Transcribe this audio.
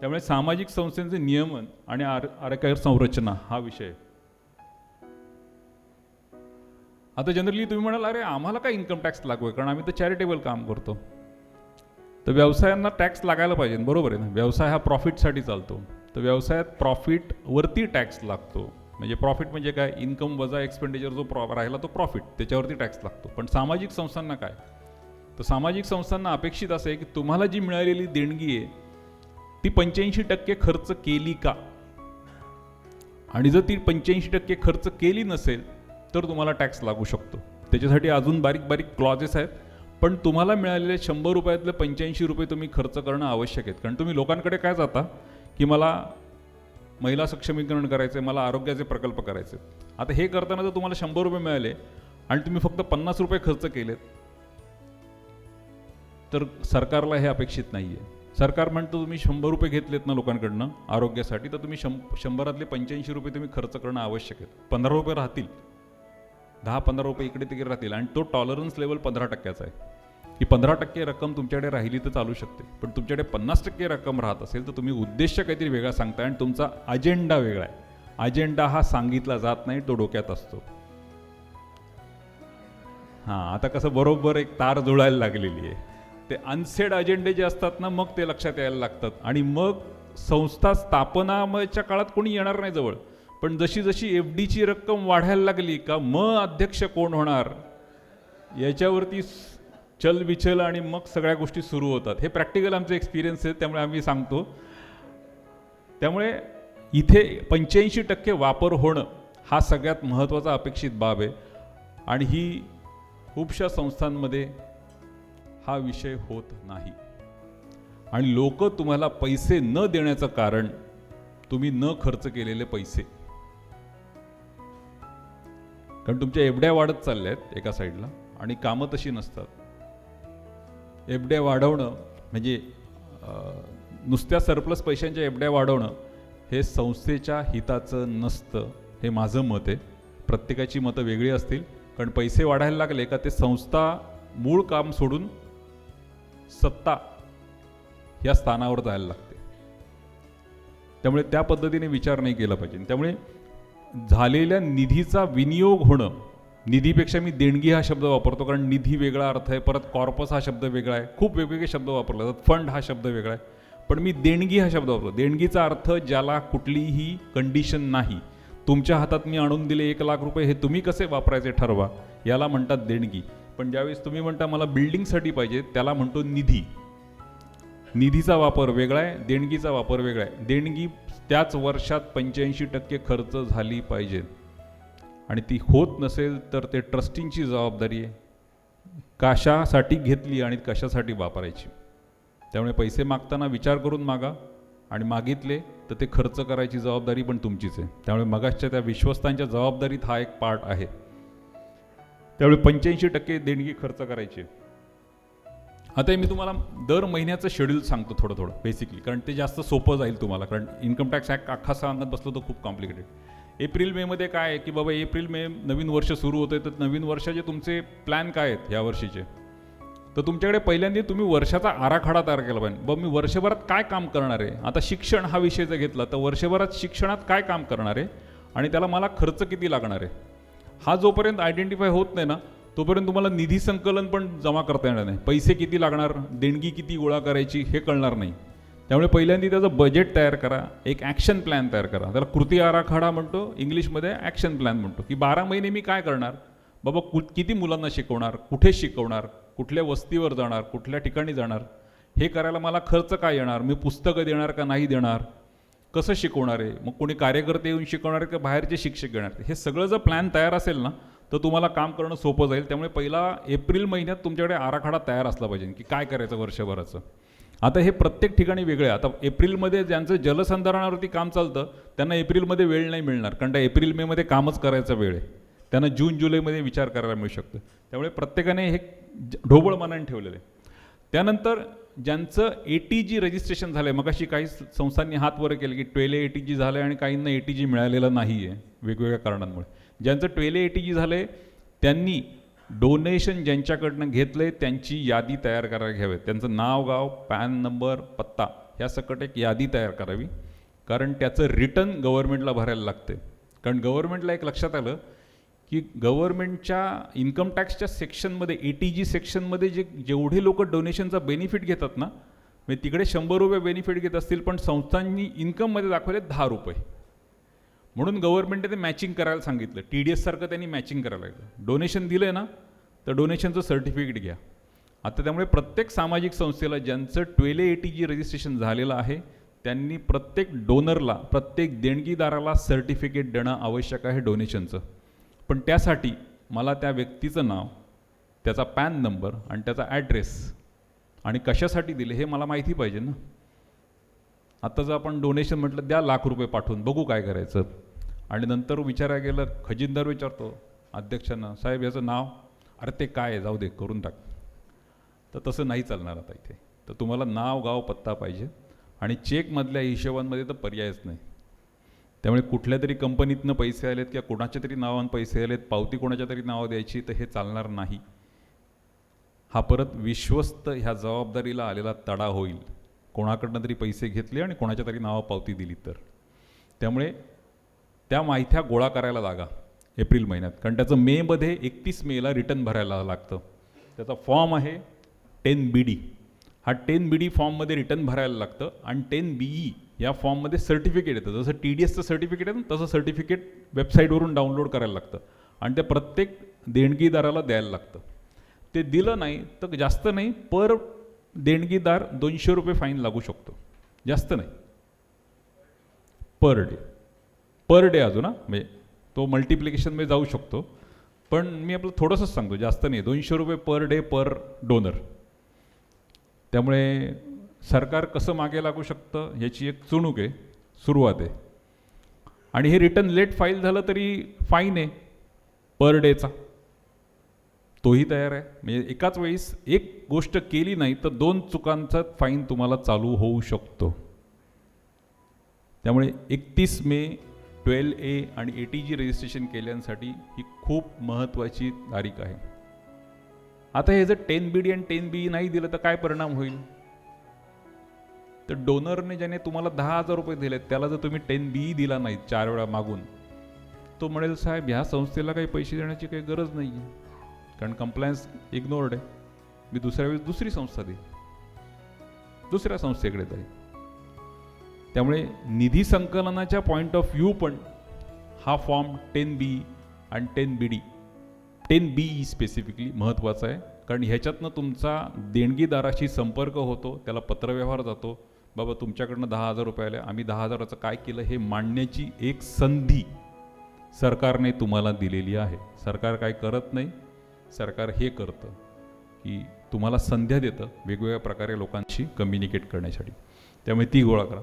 त्यामुळे सामाजिक संस्थेचे नियमन आणि आर आरोग्य संरचना हा विषय. आता जनरली तुम्ही म्हणाल अरे आम्हाला काय इन्कम टॅक्स लागू आहे? कारण आम्ही तर चॅरिटेबल काम करतो. तर व्यवसायांना टॅक्स लागायला पाहिजे बरोबर आहे ना? व्यवसाय हा प्रॉफिटसाठी चालतो. तर व्यवसायात प्रॉफिटवरती टॅक्स लागतो. म्हणजे प्रॉफिट म्हणजे काय? इन्कम वजा एक्सपेंडिचर जो प्रॉ राहिला तो प्रॉफिट त्याच्यावरती टॅक्स लागतो. पण सामाजिक संस्थांना काय? तर सामाजिक संस्थांना अपेक्षित असं आहे की तुम्हाला जी मिळालेली देणगी आहे ती पंच्याऐंशी टक्के खर्च केली का? आणि जर ती पंच्याऐंशी टक्के खर्च केली नसेल तर तुम्हाला टॅक्स लागू शकतो. त्याच्यासाठी अजून बारीक बारीक क्लॉजेस आहेत. पण तुम्हाला मिळालेले शंभर रुपयातले पंच्याऐंशी रुपये तुम्ही खर्च करणं आवश्यक आहेत. कारण तुम्ही लोकांकडे काय जाता? की मला महिला सक्षमीकरण करायचं आहे मला आरोग्याचे प्रकल्प करायचे आता हे करताना जर तुम्हाला शंभर रुपये मिळाले आणि तुम्ही फक्त पन्नास रुपये खर्च केलेत तर सरकारला हे अपेक्षित नाही आहे सरकार म्हणतं तुम्ही शंभर रुपये घेतलेत ना लोकांकडनं आरोग्यासाठी तर तुम्ही शं शंभरातले पंच्याऐंशी रुपये तुम्ही खर्च करणं आवश्यक आहे पंधरा रुपये राहतील. दहा पंधरा रुपये इकडे तिकडे राहतील. आणि तो टॉलरन्स लेवल पंधरा टक्क्याचा आहे. की पंधरा टक्के रक्कम तुमच्याकडे राहिली तर चालू शकते. पण तुमच्याकडे पन्नास टक्के रक्कम राहत असेल तर तुम्ही उद्देश काहीतरी वेगळा सांगताय आणि तुमचा अजेंडा वेगळा आहे. अजेंडा हा सांगितला जात नाही तो डोक्यात असतो. हां आता कसं बरोबर एक तार जुळायला लागलेली आहे. ते अनसेड अजेंडे जे असतात ना मग ते लक्षात यायला लागतात. आणि मग संस्था स्थापनाच्या काळात कोणी येणार नाही जवळ. पण जशी जशी एफ डीची रक्कम वाढायला लागली का मग अध्यक्ष कोण होणार? याच्यावरती चलबिचल आणि मग सगळ्या गोष्टी सुरू होतात. हे प्रॅक्टिकल आमचे एक्सपिरियन्स आहे त्यामुळे आम्ही सांगतो. त्यामुळे इथे पंच्याऐंशी टक्के वापर होणं हा सगळ्यात महत्त्वाचा अपेक्षित बाब आहे. आणि ही खूपशा संस्थांमध्ये हा विषय होत नाही. आणि लोक तुम्हाला पैसे न देण्याचं कारण तुम्ही न खर्च केलेले पैसे. कारण तुमच्या एवढ्या वाढत चालल्या आहेत एका साईडला आणि कामं तशी नसतात. एवढ्या वाढवणं म्हणजे नुसत्या सरप्लस पैशांच्या एवढ्या वाढवणं हे संस्थेच्या हिताचं नसतं हे माझं मत आहे. प्रत्येकाची मतं वेगळी असतील कारण पैसे वाढायला लागले का ते संस्था मूळ काम सोडून सत्ता या स्थानावर जायला लागते. त्यामुळे त्या पद्धतीने विचार नाही केला पाहिजे. त्यामुळे झालेल्या निधीचा विनियोग होणं निधीपेक्षा मी देणगी हा शब्द वापरतो कारण निधी वेगळा अर्थ आहे परत कॉर्पस हा शब्द वेगळा आहे खूप वेगवेगळे शब्द वापरले जातात फंड हा शब्द वेगळा आहे. पण मी देणगी हा शब्द वापरतो. देणगीचा अर्थ ज्याला कुठलीही कंडिशन नाही तुमच्या हातात मी आणून दिले एक लाख रुपये हे तुम्ही कसे वापरायचे ठरवा याला म्हणतात देणगी. पण ज्यावेळेस तुम्ही म्हणता मला बिल्डिंगसाठी पाहिजे त्याला म्हणतो निधी. निधीचा वापर वेगळा आहे देणगीचा वापर वेगळा आहे. देणगी त्याच वर्षात पंच्याऐंशी टक्के खर्च झाली पाहिजे. आणि ती होत नसेल तर ते ट्रस्टींची जबाबदारी आहे. कशासाठी घेतली आणि कशासाठी वापरायची. त्यामुळे पैसे मागताना विचार करून मागा आणि मागितले तर ते खर्च करायची जबाबदारी पण तुमचीच आहे. त्यामुळे मगाशच्या त्या विश्वस्तांच्या जबाबदारीत हा एक पार्ट आहे. त्यावेळी पंच्याऐंशी टक्के देणगी खर्च करायची. आहे. आता हे मी तुम्हाला दर महिन्याचं शेड्यूल सांगतो थोडं थोडं बेसिकली कारण ते जास्त सोपं जाईल तुम्हाला. कारण इन्कम टॅक्स ॲक्ट अख्खा सांगत बसलो तर खूप कॉम्प्लिकेटेड एप्रिल मेमध्ये काय आहे की बाबा एप्रिल मे नवीन वर्ष सुरू होते तर नवीन वर्षाचे तुमचे प्लॅन काय आहेत ह्या वर्षीचे? तर तुमच्याकडे पहिल्यांदा तुम्ही वर्षाचा आराखडा तयार केला पाहिजे. बघ मी वर्षभरात काय काम करणार आहे? आता शिक्षण हा विषय जर घेतला तर वर्षभरात शिक्षणात काय काम करणार आहे? आणि त्याला मला खर्च किती लागणार आहे? हा जोपर्यंत आयडेंटिफाय होत नाही ना तोपर्यंत तुम्हाला निधी संकलन पण जमा करता येणार नाही. पैसे किती लागणार देणगी किती गोळा करायची हे कळणार नाही. त्यामुळे पहिल्यांदा त्याचं बजेट तयार करा एक ॲक्शन प्लॅन तयार करा. त्याला कृती आराखडा म्हणतो इंग्लिशमध्ये ॲक्शन प्लॅन म्हणतो की बारा महिने मी काय करणार? बाबा कु किती मुलांना शिकवणार कुठे शिकवणार कुठल्या वस्तीवर जाणार कुठल्या ठिकाणी जाणार? हे करायला मला खर्च काय येणार? मी पुस्तकं देणार का नाही देणार? कसं शिकवणार आहे? मग कोणी कार्यकर्ते येऊन शिकवणार आहे का? बाहेरचे शिक्षक घेणार आहेत? हे सगळं जर प्लॅन तयार असेल ना तर तुम्हाला काम करणं सोपं जाईल. त्यामुळे पहिला एप्रिल महिन्यात तुमच्याकडे आराखडा तयार असला पाहिजे की काय करायचं वर्षभराचं. आता हे प्रत्येक ठिकाणी वेगळं आहे. आता एप्रिलमध्ये ज्यांचं जलसंधारणावरती काम चालतं त्यांना एप्रिलमध्ये वेळ नाही मिळणार. कारण त्या एप्रिल मेमध्ये कामच करायचा वेळ आहे. त्यांना जून जुलैमध्ये विचार करायला मिळू शकतो. त्यामुळे प्रत्येकाने हे ढोबळ मनाने ठेवलेलं आहे. त्यानंतर ज्यांचं ए टी जी रजिस्ट्रेशन झालं आहे मग अशी काही संस्थांनी हात वर केले की ट्वेले ए टी जी झालं आहे आणि काहींना ए टी जी मिळालेलं नाही आहे वेगवेगळ्या कारणांमुळे. ज्यांचं ट्वेले ए टी जी झालं आहे त्यांनी डोनेशन ज्यांच्याकडनं घेतलं आहे त्यांची यादी तयार करायला घ्यावी त्यांचं नाव गाव पॅन नंबर पत्ता या सकट एक यादी तयार करावी. कारण त्याचं रिटर्न गव्हर्नमेंटला भरायला लागते कारण गव्हर्नमेंटला एक लक्षात आलं की गव्हर्नमेंटच्या इन्कम टॅक्सच्या सेक्शनमध्ये ए टी जी सेक्शनमध्ये जे जेवढे लोक डोनेशनचा बेनिफिट घेतात ना म्हणजे तिकडे शंभर रुपये बेनिफिट घेत असतील पण संस्थांनी इन्कममध्ये दाखवले दहा रुपये. म्हणून गव्हर्नमेंटने ते मॅचिंग करायला सांगितलं. टी डी एससारखं त्यांनी मॅचिंग करायला लागलं डोनेशन दिलं आहे ना तर डोनेशनचं सर्टिफिकेट घ्या. आता त्यामुळे प्रत्येक सामाजिक संस्थेला ज्यांचं twelve eighty G registration झालेलं आहे त्यांनी प्रत्येक डोनरला प्रत्येक देणगीदाराला सर्टिफिकेट देणं आवश्यक आहे डोनेशनचं. पण त्यासाठी मला त्या व्यक्तीचं नाव त्याचा पॅन नंबर आणि त्याचा ॲड्रेस आणि कशासाठी दिले हे मला माहिती पाहिजे ना. आता जर आपण डोनेशन म्हटलं द्या लाख रुपये पाठवून बघू काय करायचं. आणि नंतर विचारायला गेलं खजिनदार विचारतो अध्यक्षांना साहेब याचं नाव? अरे ते काय आहे? जाऊ दे करून टाक. तर तसं नाही चालणार आता इथे. तर तुम्हाला नाव गाव पत्ता पाहिजे. आणि चेकमधल्या हिशोबांमध्ये तर पर्यायच नाही. त्यामुळे कुठल्या तरी कंपनीतनं पैसे आलेत किंवा कोणाच्या तरी नावानं पैसे आलेत पावती कोणाच्या तरी नावं द्यायची तर हे चालणार नाही. हा परत विश्वस्त ह्या जबाबदारीला आलेला तडा होईल. कोणाकडनं तरी पैसे घेतले आणि कोणाच्या तरी नावं पावती दिली तर. त्यामुळे त्या माहित्या गोळा करायला लागा एप्रिल महिन्यात. कारण त्याचं मेमध्ये एकतीस मेला रिटर्न भरायला लागतं. त्याचा फॉर्म आहे टेन बी डी. हा टेन बी डी फॉर्ममध्ये रिटर्न भरायला लागतं आणि टेन बी ई या फॉर्ममध्ये सर्टिफिकेट येतं. जसं टी डी एसचं सर्टिफिकेट आहे तसं सर्टिफिकेट वेबसाईटवरून डाउनलोड करायला लागतं. आणि ते प्रत्येक देणगीदाराला द्यायला लागतं. ते दिलं नाही तर जास्त नाही पर देणगीदार दोनशे रुपये फाईन लागू शकतो. जास्त नाही. पर डे पर डे अजून हा. म्हणजे तो मल्टिप्लिकेशनमध्ये जाऊ शकतो. पण मी आपलं थोडंसंच सांगतो जास्त नाही. दोनशे रुपये पर डे पर डोनर त्यामुळे सरकार कसं मागे लागू शकतं याची एक चुणूक आहे सुरुवात आहे. आणि हे रिटर्न लेट फाईल झालं तरी फाईन आहे पर डेचा तोही तयार आहे. म्हणजे एकाच वेळेस एक गोष्ट केली नाही तर दोन चुकांचा फाईन तुम्हाला चालू होऊ शकतो. त्यामुळे एकतीस मे ट्वेल्व ए आणि ए टी जी रजिस्ट्रेशन केल्यांसाठी ही खूप महत्त्वाची तारीख आहे. आता हे जर टेन बी डी आणि टेन बी नाही दिलं तर काय परिणाम होईल? तर डोनरने ज्याने तुम्हाला दहा हजार रुपये दिलेत त्याला जर तुम्ही टेन बी दिला नाही चार वेळा मागून तो म्हणेल साहेब ह्या संस्थेला काही पैसे देण्याची काही गरज नाही आहे कारण कंप्लायन्स इग्नोर्ड आहे. मी दुसऱ्या वेळेस दुसरी संस्था देईन. दुसऱ्या संस्थेकडे जाईल त्यामुळे निधी संकलनाच्या पॉईंट ऑफ व्ह्यू पण हा फॉर्म टेन बी आणि ten B D ten B E specifically महत्त्वाचं आहे. कारण ह्याच्यातनं तुमचा देणगीदाराशी संपर्क होतो त्याला पत्रव्यवहार जातो. बाबा तुमच्याकडनं दहा हजार रुपये आले आम्ही दहा हजाराचं काय केलं हे मांडण्याची एक संधी सरकारने तुम्हाला दिलेली आहे. सरकार काय करत नाही सरकार हे करतं की तुम्हाला संध्या देतं वेगवेगळ्या प्रकारे लोकांशी कम्युनिकेट करण्यासाठी. त्यामुळे ती गोळा करा.